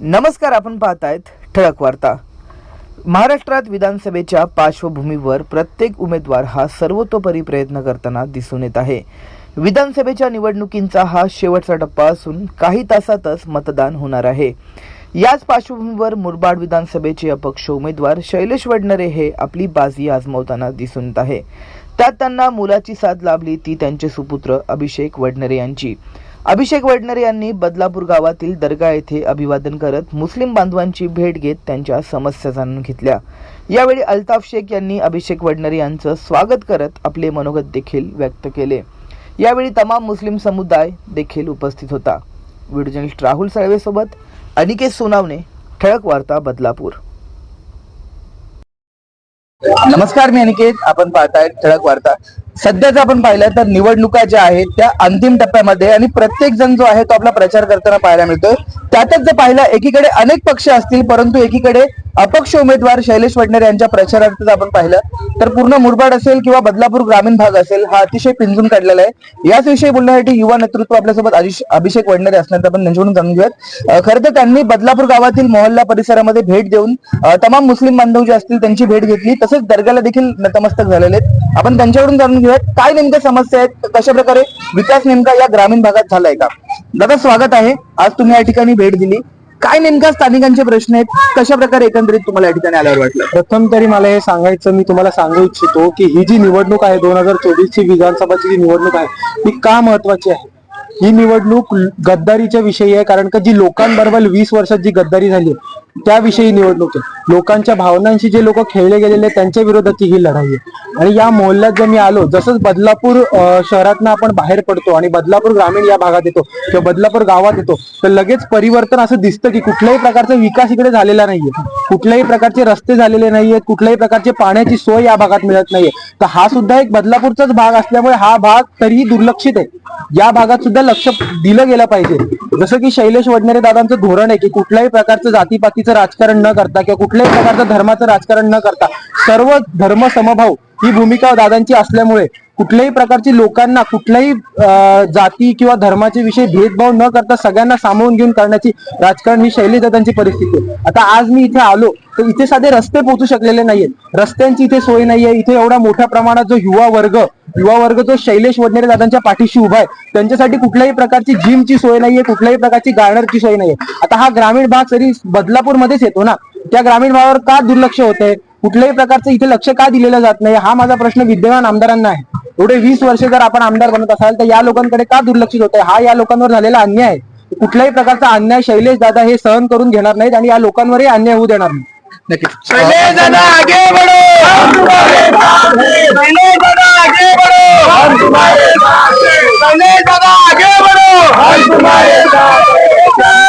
नमस्कार आपण पाहतायत ठळक वार्ता. महाराष्ट्रात विधानसभेच्या पार्श्वभूमीवर प्रत्येक उमेदवार हा सर्वतोपरी प्रयत्न करताना दिसून येत आहे. विधानसभेच्या निवडणुकींचा हा शेवटचा टप्पा असून काही तासातच मतदान होणार आहे. याच पार्श्वभूमीवर मुरबाड विधानसभेचे अपक्ष उमेदवार शैलेश वडनरे हे आपली बाजी आजमावताना दिसून येत आहे. त्यात त्यांना मुलाची साथ लाभली ती त्यांचे सुपुत्र अभिषेक वडनरे यांची. अभिषेक वडनरे यांनी बदलापूर गावातील दर्गा येथे अभिवादन करत मुस्लिम बांधवांची भेट घेत त्यांच्या समस्या जाणून घेतल्या. यावेळी अल्ताफ शेख यांनी अभिषेक वडनर यांचं स्वागत करत आपले मनोगत देखील व्यक्त केले. यावेळी तमाम मुस्लिम समुदाय देखील उपस्थित होता. व्हिडिओ जर्नलिस्ट राहुल साळवेसोबत अनिकेत सोनावणे ठळक वार्ता बदलापूर. नमस्कार मी अनिकेत. आपण पाहताय ठळक वार्ता. सध्याच आपण पाहिलं तर निवडणुका ज्या आहेत त्या अंतिम टप्प्यामध्ये आणि प्रत्येक जण जो आहे तो आपला प्रचार करताना पाहायला मिळतोय. त्यातच जर पाहिलं एकीकडे अनेक पक्ष असतील परंतु एकीकडे अपक्ष उमेदवार शैलेश वडनेर यांच्या प्रचारार्थ जर आपण पाहिलं तर पूर्ण मुरबाड असेल किंवा बदलापूर ग्रामीण भाग असेल हा अतिशय पिंजून काढलेला आहे. याच विषयी बोलण्यासाठी युवा नेतृत्व आपल्यासोबत अभिषेक वडनेरे असणार आपण त्यांच्याकडून जाणून घेऊयात. खरं तर त्यांनी बदलापूर गावातील मोहल्ला परिसरामध्ये भेट देऊन तमाम मुस्लिम बांधव जे असतील त्यांची भेट घेतली. तसेच दर्ग्याला देखील नतमस्तक झालेले आहेत. आपण त्यांच्याकडून जाणून घेऊयात काय नेमक्या समस्या आहेत कशा प्रकारे विकास नेमका या ग्रामीण भागात झालाय का? दादा स्वागत आहे. आज तुम्ही या ठिकाणी भेट दिली. काय नेमका स्थानिकांचे प्रश्न आहेत कशा प्रकारे एकंदरीत तुम्हाला या ठिकाणी आल्यावर वाटलं? प्रथम तरी मला हे सांगायचं मी तुम्हाला सांगू इच्छितो की ही जी निवडणूक आहे दोन हजार चोवीस ची विधानसभाची जी निवडणूक आहे ती का महत्वाची आहे? ही निवडणूक गद्दारीच्या विषयी आहे कारण का जी लोकांबरोबर वीस वर्षात जी गद्दारी झाली त्याविषयी निवडणूक आहे. लोकांच्या भावनांशी जे लोक खेळले गेलेले आहेत, त्यांच्या विरोधाची ही लढाई आहे. आणि या मोहल्ल्यात जर मी आलो जसंच बदलापूर शहरातनं आपण बाहेर पडतो आणि बदलापूर ग्रामीण या भागात येतो किंवा बदलापूर गावात येतो तर लगेच परिवर्तन असं दिसतं की कुठल्याही प्रकारचा विकास इकडे झालेला नाहीये. कुठल्याही प्रकारचे रस्ते झालेले नाहीयेत कुठल्याही प्रकारची पाण्याची सोय या भागात मिळत नाहीये. तर हा सुद्धा एक बदलापूरचाच भाग असल्यामुळे हा भाग तरीही दुर्लक्षित आहे. या भागात सुद्धा लक्ष दिलं गेलं पाहिजे. जसं की शैलेश वडनेरे दादांचं धोरण आहे की कुठल्याही प्रकारचं जातीपातीचं राजकारण न करता किंवा कुठल्याही प्रकारचं धर्माचं राजकारण न करता सर्व धर्म समभाव ही भूमिका दादांची असल्यामुळे कुठल्याही प्रकारची लोकांना कुठल्याही जाती किंवा धर्माचे विषय भेदभाव न करता सगळ्यांना सामावून घेऊन करण्याची राजकारण ही शैली त्यांची परिस्थिती आहे. आता आज मी इथे आलो तर इथे साधे रस्ते पोहोचू शकलेले नाहीयेत. रस्त्यांची इथे सोय नाहीये. इथे एवढा मोठ्या प्रमाणात जो युवा वर्ग युवा वर्ग जो शैलेश वडनेरे दादांच्या पाठीशी उभा आहे त्यांच्यासाठी कुठल्याही प्रकारची जिमची सोय नाहीये कुठल्याही प्रकारची गार्डरची सोय नाहीये. आता हा ग्रामीण भाग जरी बदलापूर मध्येच येतो ना त्या ग्रामीण भागावर का दुर्लक्ष होत आहे कुठल्याही प्रकारचं इथे लक्ष का दिलेलं जात नाही? हा माझा प्रश्न विद्यमान आमदारांना आहे. एवढे वीस वर्ष जर आपण आमदार बनत असाल तर या लोकांकडे का दुर्लक्षित होत आहे हा या लोकांवर झालेला अन्याय आहे. कुठल्याही प्रकारचा अन्याय शैलेश दादा हे सहन करून घेणार नाहीत आणि या लोकांवरही अन्याय होऊ देणार नाही. नक्कीच. शैलेश दादा आगे बढ़ो! हम तुम्हारे साथ हैं शैलेश दादा आगे बढ़ो! हम तुम्हारे साथ हैं शैलेश दादा आगे बढ़ो हम तुम्हारे साथ हैं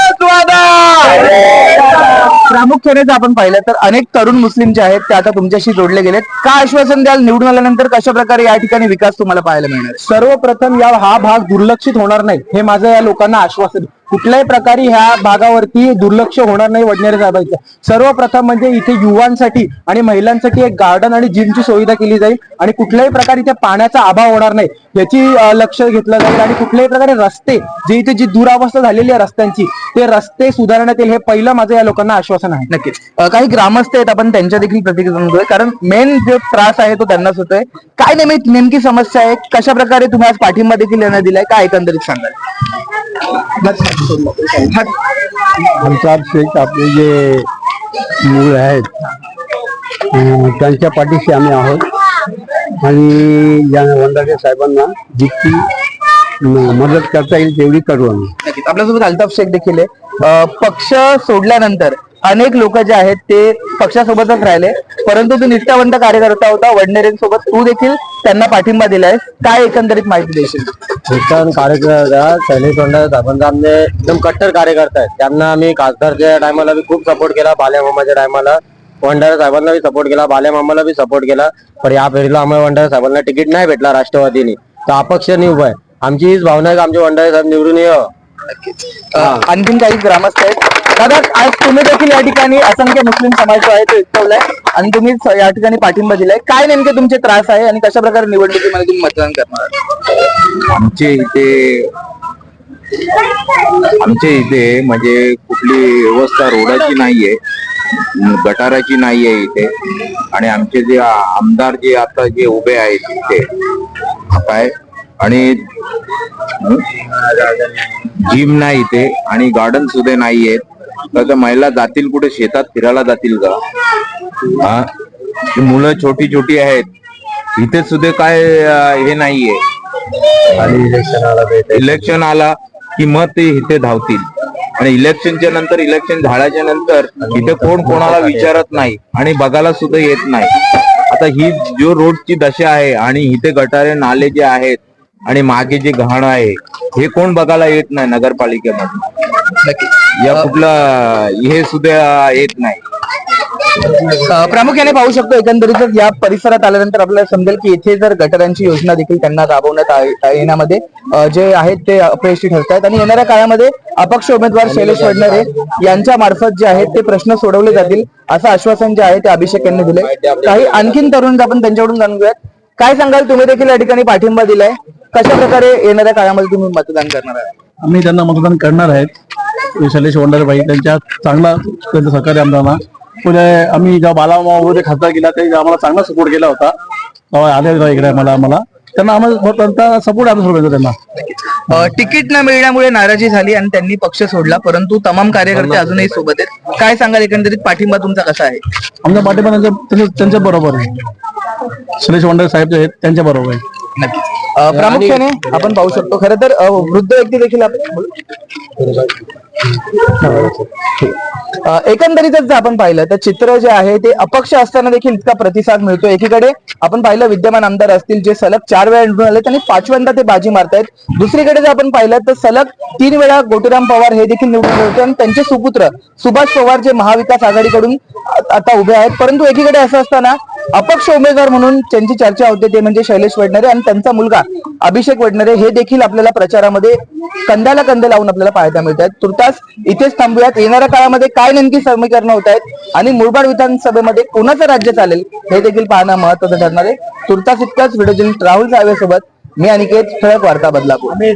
प्रामुख्याने आपण पाहिलं तर अनेक तरुण मुस्लिम जे आहेत ते आता तुमच्याशी जोडले गेलेत. का आश्वासन द्याल? निवडून आल्यानंतर कशा प्रकारे या ठिकाणी विकास तुम्हाला पाहायला मिळणार? सर्वप्रथम या हा भाग दुर्लक्षित होणार नाही हे माझं या लोकांना आश्वासन कुठल्याही प्रकारे ह्या भागावरती दुर्लक्ष होणार नाही वडनेरे साहेबांचं. सर्वप्रथम म्हणजे इथे युवांसाठी आणि महिलांसाठी एक गार्डन आणि जिमची सुविधा केली जाईल आणि कुठल्याही प्रकारे इथे पाण्याचा अभाव होणार नाही याची लक्ष घेतलं जाईल आणि कुठल्याही प्रकारे रस्ते जे इथे जी दुरावस्था झालेली आहे रस्त्यांची ते रस्ते सुधारण्यात येईल हे पहिलं माझं या लोकांना आश्वासन आहे. नक्कीच. काही ग्रामस्थ आहेत आपण त्यांच्या देखील प्रतिक्रिया कारण मेन जो त्रास आहे तो त्यांनाच होतोय. काय नेमकी नेमकी समस्या आहे? कशा प्रकारे तुम्ही आज पाठिंबा देखील देण्यात दिलाय? काय एकंदरीत सांगाल? अल्ताफ शेख आपले जे मूळ आहेत त्यांच्या पाठीशी आम्ही आहोत. आणि या वंडारे साहेबांना जितकी मदत करता येईल तेवढी करू आम्ही. आपल्यासोबत अल्ताफ शेख देखील आहे. पक्ष सोडल्यानंतर अनेक लोक जे आहेत ते पक्षासोबतच राहिले परंतु तू निष्ठावंत कार्यकर्ता होता वडनेरेंसोबत तू देखील त्यांना पाठिंबा दिलाय. काय एकंदरीत माहिती देशील? निष्ठावंत कार्यकर्ता शैलेश वंडा साहेबांचा एकदम कट्टर कार्यकर्ता आहेत. त्यांना आम्ही खासदारच्या टायमाला खूप सपोर्ट केला बाल्या मामाच्या टायमाला वंडारा साहेबांना बी सपोर्ट केला बाल्या मामाला बी सपोर्ट केला. पण या फेरीला आम्हाला वंडारा साहेबांना तिकीट नाही भेटला राष्ट्रवादीने. तर अपक्ष नाही आहे आमची हीच भावना आहे की आमचे वंडारे साहेब निवडून ये आणखीन काही ग्रामस्थ आहेत. दादा आज तुम्ही देखील या ठिकाणी असंख्य मुस्लिम समाज जो आहे तो एकवलाय आणि तुम्ही या ठिकाणी पाठिंबा दिलाय काय नेमके तुमचे त्रास आहे आणि कशा प्रकारे निवडणुकीमध्ये तुम्ही मतदान करणार आमचे इथे आमच्या इथे म्हणजे कुठली व्यवस्था रोडाची नाहीये गटाराची नाहीये इथे. आणि आमचे जे आमदार जे आता जे उभे आहेत इथे काय आणि जिम नाही इथे आणि गार्डन सुद्धा नाहीयेत तर त्या महिला जातील कुठे? शेतात फिरायला जातील का? हा? मुलं छोटी छोटी आहेत. इथे सुद्धा काय हे नाहीये. आणि इलेक्शन आला तर इलेक्शन आला की मग ते इथे धावतील. आणि इलेक्शनच्या नंतर इलेक्शन झाल्याच्यानंतर इथे कोण कोणाला विचारत नाही आणि बघायला सुद्धा येत नाही. आता ही जो रोडची दशा आहे आणि इथे गटारे नाले जे आहेत आणि मागे जे घाण आहे हे कोण बघायला येत नाही नगरपालिकेमध्ये या कुठलं हे सुद्धा येत नाही. प्रामुख्याने पाहू शकतो एकंदरीतच या परिसरात आल्यानंतर आपल्याला समजेल की इथे जर गटारांची योजना देखील त्यांना राबवण्यात येण्यामध्ये जे आहेत ते अपयशी ठरत आहेत. आणि येणाऱ्या काळामध्ये अपक्ष उमेदवार शैलेश वडनेरे यांच्या मार्फत जे आहेत ते प्रश्न सोडवले जातील असं आश्वासन जे आहे ते अभिषेक यांनी दिले काही आणखीन तरुण आपण त्यांच्याकडून जाणून घेऊयात. काय सांगाल? तुम्ही देखील या ठिकाणी पाठिंबा दिलाय. कशा प्रकारे येणाऱ्या काळामध्ये तुम्ही मतदान करणार आहात? आम्ही त्यांना मतदान करणार आहेत. शैलेश वंडारेबाई त्यांच्या चांगला त्यांचं सहकार्य आमदारांना पुढे आम्ही जेव्हा बालामा वगैरे खासदार केला ते आम्हाला चांगला सपोर्ट केला होता. तेव्हा आले इकडे मला आम्हाला. त्यांना आम्हाला त्यांचा सपोर्ट आम्ही सोडायचा त्यांना. तिकीट न मिळण्यामुळे नाराजी झाली आणि त्यांनी पक्ष सोडला परंतु तमाम कार्यकर्ते अजूनही सोबत आहेत. काय सांगाल एकंदरीत? पाठिंबा तुमचा कसा आहे? आमच्या पाठिंबा त्यांच्या बरोबर आहे. शैलेश वंडारे साहेब जे आहेत त्यांच्या बरोबर आहे. नक्कीच. प्रामुख्याने आपण पाहू शकतो. खरं तर वृद्ध व्यक्ती देखील एकंदरीतच जर आपण पाहिलं तर चित्र जे आहे ते अपक्ष असताना देखील इतका प्रतिसाद मिळतो. एकीकडे आपण पाहिलं विद्यमान आमदार असतील जे सलग चार वेळा निवडून आले आणि पाचव्यांदा ते बाजी मारतायत. दुसरीकडे जर आपण पाहिलं तर सलग तीन वेळा गोटीराम पवार हे देखील निवडून आले होते आणि त्यांचे सुपुत्र सुभाष पवार जे महाविकास आघाडीकडून आता उभे आहेत. परंतु एकीकडे असं असताना अपक्ष उमेदवार म्हणून त्यांची चर्चा होते ते म्हणजे शैलेश वडनेरे आणि त्यांचा मुलगा अभिषेक वडनेरे. हे देखील आपल्याला प्रचारामध्ये कंदाला कंदे लावून आपल्याला पाहायला मिळत आहेत तुर्तास इथेच थांबूयात. येणाऱ्या काळामध्ये काय नेमकी समीकरणं होत आहेत आणि मुरबाड विधानसभेमध्ये कोणाचं राज्य चालेल हे देखील पाहणं महत्वाचं ठरणार आहे. तुर्तास इतकाच. व्हिडिओ राहुल साहेब सोबत मी अनिकेत ठळक वार्ता बदलापूर